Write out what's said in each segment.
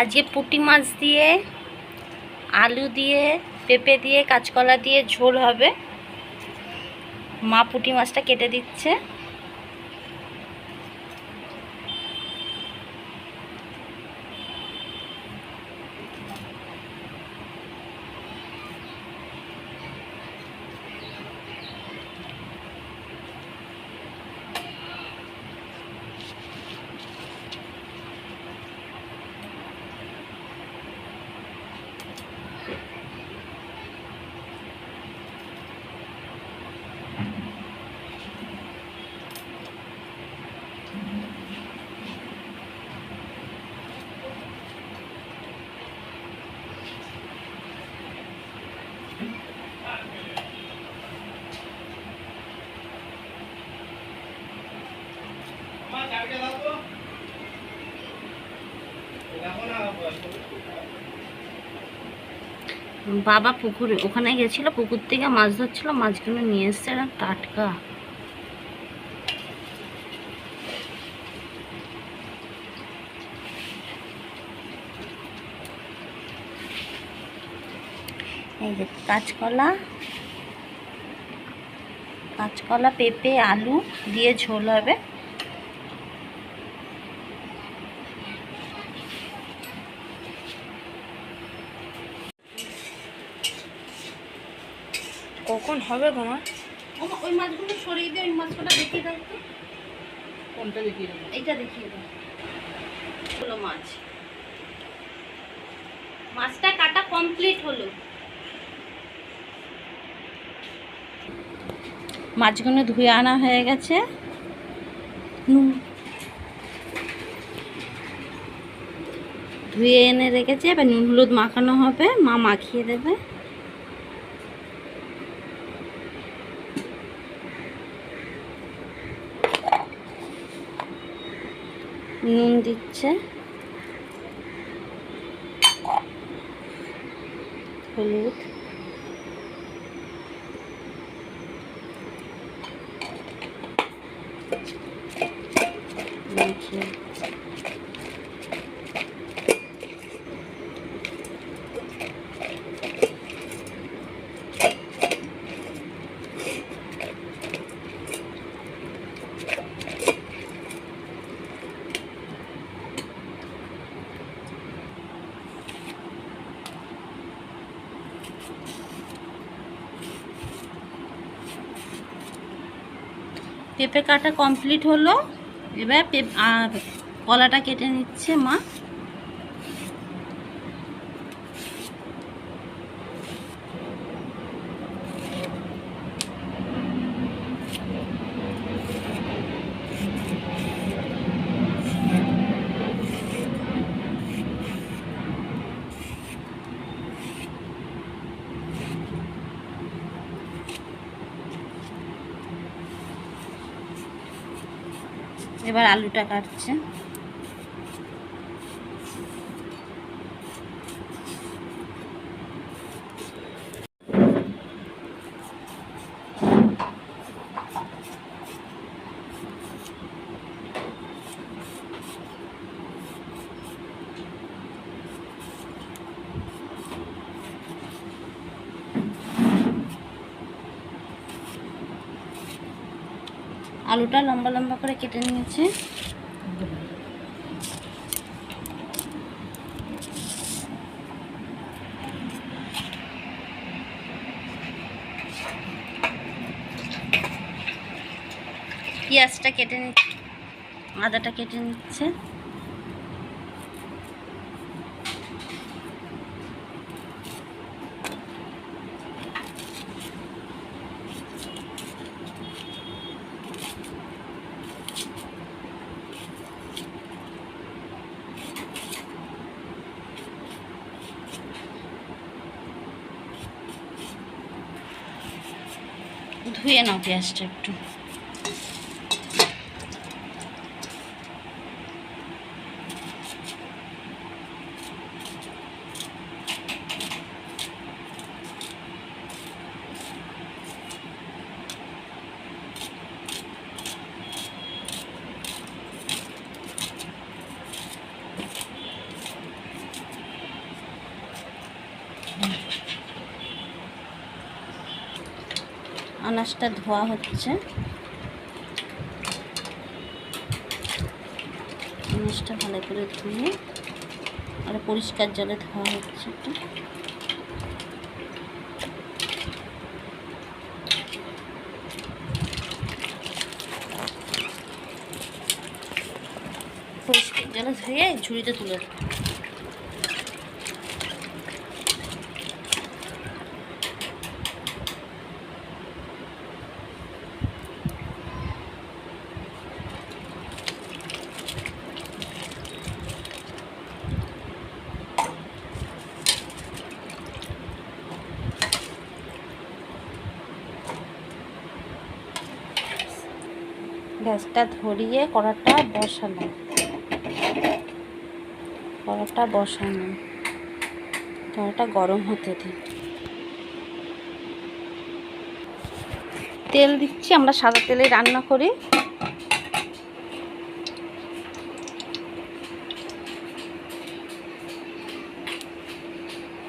আজকে পুটি মাছ দিয়ে, আলু দিয়ে, পেঁপে দিয়ে, কাঁচকলা দিয়ে ঝোল হবে। মা পুঁটি মাছটা কেটে দিচ্ছে। বাবা পুকুরে, ওখানে গেছিল, পুকুর থেকে মাছ ধরছিল, মাছগুলো নিয়ে এসছে এরকম টাটকা। কাঁচকলা কাঁচকলা, পেঁপে, আলু, দিয়ে ঝোল হবে। কখন হবে গো মা ওই মাছগুলো সরিয়ে দিয়ে ওই মাছগুলো দেখিয়ে দাও তো কোনটা দেখিয়ে দেবো? এইটা দেখিয়ে দাও। হলো মাছ। মাছটা কাটা কমপ্লিট হলো। মাছগুলো ধুয়ে আনা হয়ে গেছে। নুন। ধুয়ে এনে রেখেছে এবার নুন হলুদ মাখানো হবে মা মাখিয়ে দেবে। নুন দিচ্ছে। হলুদ মাখিয়ে পেঁপে কাটা কমপ্লিট হলো। এবার কলাটা কেটে নিচ্ছে মা। এবার আলুটা কাটছে। আলুটা লম্বা লম্বা করে কেটে নিয়েছে। পেঁয়াজটা কেটে নিচ্ছে আদাটা কেটে নিচ্ছে। ধুয়ে নাও পেঁয়াজটা একটু। আনাজটা ধোয়া হচ্ছে। আনাজটা ভালো করে ধুয়ে আর পরিষ্কার জলে ধোয়া হচ্ছে একটু। পরিষ্কার জলে ধুয়ে ঝুড়িতে তুলে গ্যাসটা ধরিয়ে কড়াটা বসানো কড়াটা বসানো কড়াটা গরম হতে দিই তেল দিচ্ছি, আমরা সাদা তেলে রান্না করি।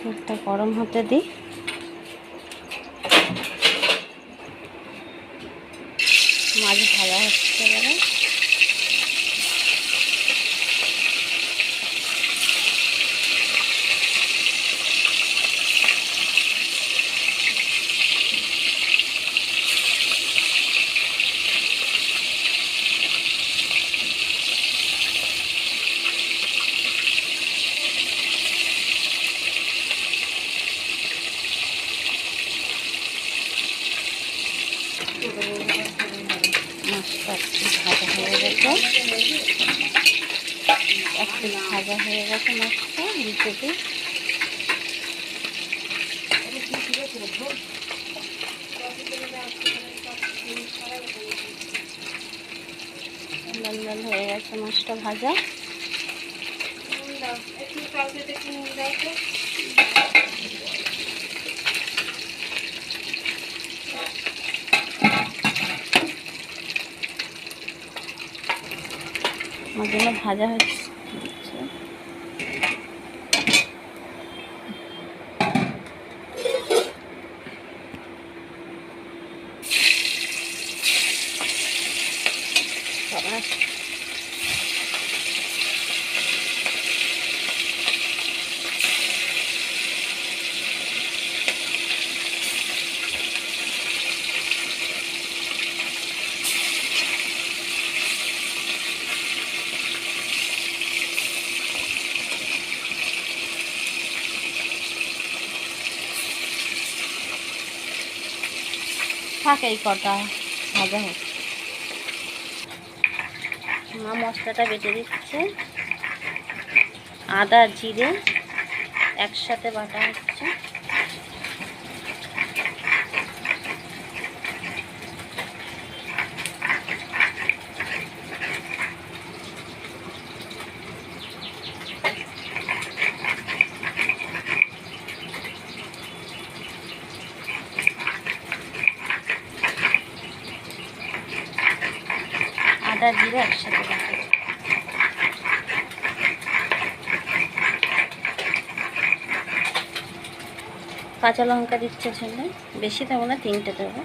তেলটা গরম হতে দিই মাছ ভাজা হচ্ছে এবারে মাছটা একটু ভাজা হয়ে গেছে একটু ভাজা হয়ে গেছে মাছটা দিতে দিই লাল লাল হয়ে গেছে মাছটা ভাজা। আমার জন্য ভাজা হচ্ছে বাবা, থাক এই কটা ভাজা হচ্ছে মা মশলাটা বেটে দিচ্ছে। আদা জিরে একসাথে বাটা হচ্ছে আদা জিরে একসাথে বাটা কাঁচা লঙ্কা দিচ্ছে বেশি দেবো না তিনটে দেবো।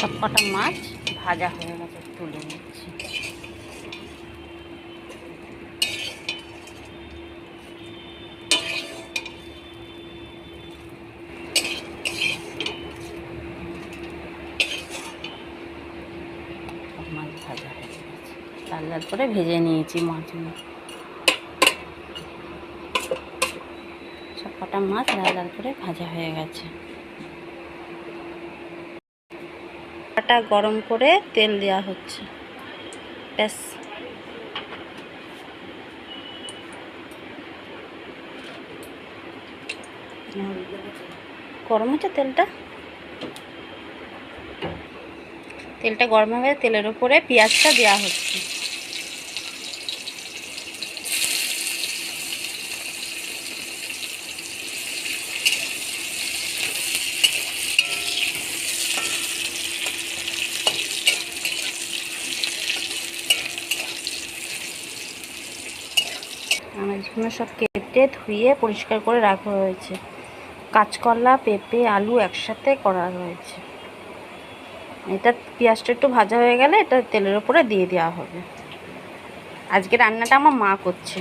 সব কটা মাছ ভাজা হয়ে গেছে, তুলে নিচ্ছি। মাছ ভাজা হয়ে গেছে। করে ভেজে নিয়েছি মাছগুলো। সব কটা মাছ লাল করে ভাজা হয়ে গেছে। আটা গরম করে তেল দেওয়া হচ্ছে। ব্যাস। গরম হচ্ছে তেলটা। তেলটা গরম হয়ে তেলের উপরে পেঁয়াজটা দেওয়া হচ্ছে। মাছগুলো সব কেটে ধুয়ে পরিষ্কার করে রাখা হয়েছে। কাঁচকলা, পেঁপে, আলু একসাথে করা রয়েছে এটা পেঁয়াজটা একটু ভাজা হয়ে গেলে এটা তেলের ওপরে দিয়ে দেওয়া হবে। আজকে রান্নাটা আমার মা করছে।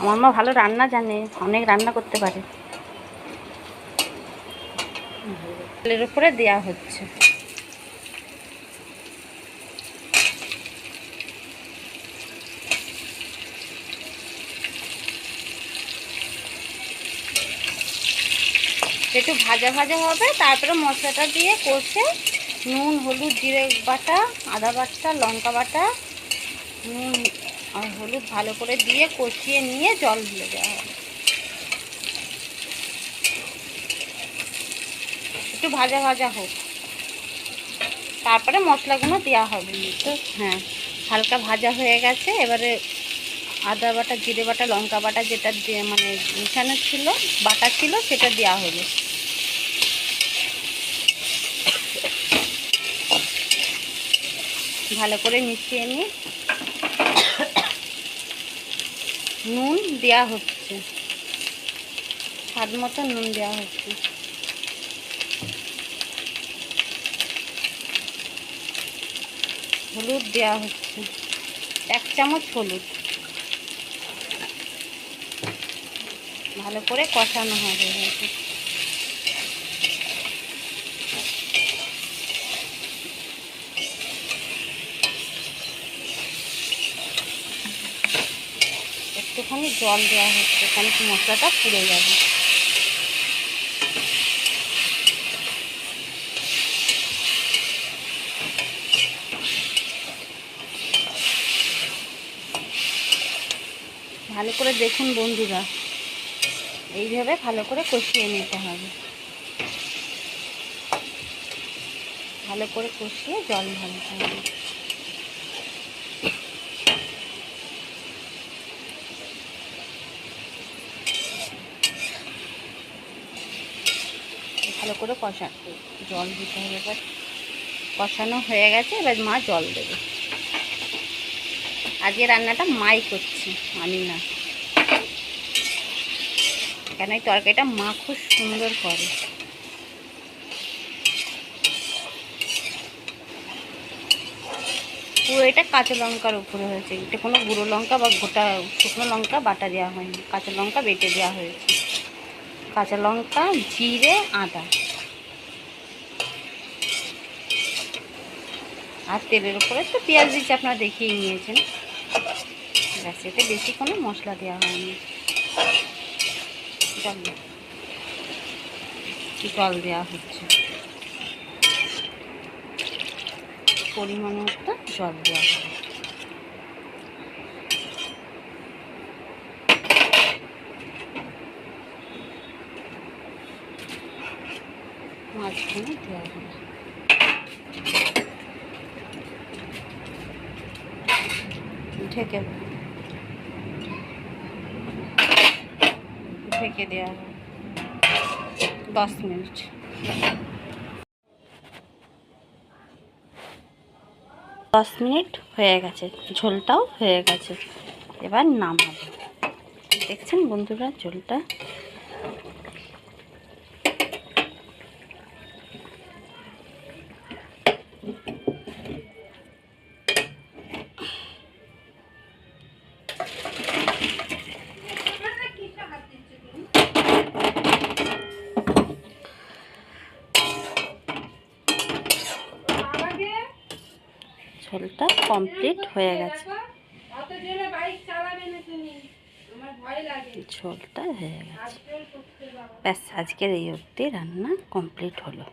আমার মা ভালো রান্না জানে, অনেক রান্না করতে পারে। তেলের উপরে দেওয়া হচ্ছে। একটু ভাজা ভাজা হবে। তারপরে মশলাটা দিয়ে কষে নুন, হলুদ, জিরে বাটা, আদা বাটা, লঙ্কা বাটা, নুন আর হলুদ ভালো করে দিয়ে কষিয়ে নিয়ে জল দিয়ে দেওয়া হবে। একটু ভাজা ভাজা হোক। তারপরে মশলাগুলো দেওয়া হবে। তো হ্যাঁ হালকা ভাজা হয়ে গেছে। এবারে আদা বাটা, জিরে বাটা, লঙ্কা বাটা যেটা মানে মিশানো ছিল, বাটা ছিল, সেটা দেওয়া হবে। ভালো করে মিশিয়ে নিয়ে নুন দেওয়া হচ্ছে। স্বাদ মতো নুন দেওয়া হচ্ছে। হলুদ দেওয়া হচ্ছে। এক চামচ হলুদ। ভালো করে কষানো হবে। একটুখানি জল দেওয়া হচ্ছে কি মশলাটা পুড়ে যাবে? ভালো করে দেখুন বন্ধুরা, এইভাবে ভালো করে কষিয়ে নিতে হবে। ভালো করে কষিয়ে জল ঢালতে হবে। ভালো করে কষা জল দিতে হবে এবার। কষানো হয়ে গেছে, এবার মা জল দেবে। আজকে রান্নাটা মাই করছে, আমি না। কেন এই তরকারিটা মা খুব সুন্দর করে। পুরো এটা কাঁচা লঙ্কার উপরে হয়েছে। এটা কোনো গুঁড়ো লঙ্কা বা গোটা শুকনো লঙ্কা বাটা দেওয়া হয়নি। কাঁচা লঙ্কা বেটে দেওয়া হয়েছে। কাঁচা লঙ্কা, জিরে, আদা। আর তেলের উপরে তো পেঁয়াজ দিচ্ছে আপনারা দেখিয়ে নিয়েছেন। ব্যাস, এতে বেশি কোনো মশলা দেওয়া হয়নি। জল দেওয়া। হচ্ছে। পরিমাণ মতো জল দেওয়া হবে ঢেকে ঢেকে দেওয়া দশ মিনিট দশ মিনিট হয়ে গেছে। ঝোলটাও হয়ে গেছে। এবার নামাবো। দেখছেন বন্ধুরা, ঝোলটা ঝোলটা কমপ্লিট হয়ে গেছে। ঝোলটা হয়ে গেছে। ব্যাস আজকের এই অবধি রান্না কমপ্লিট হলো।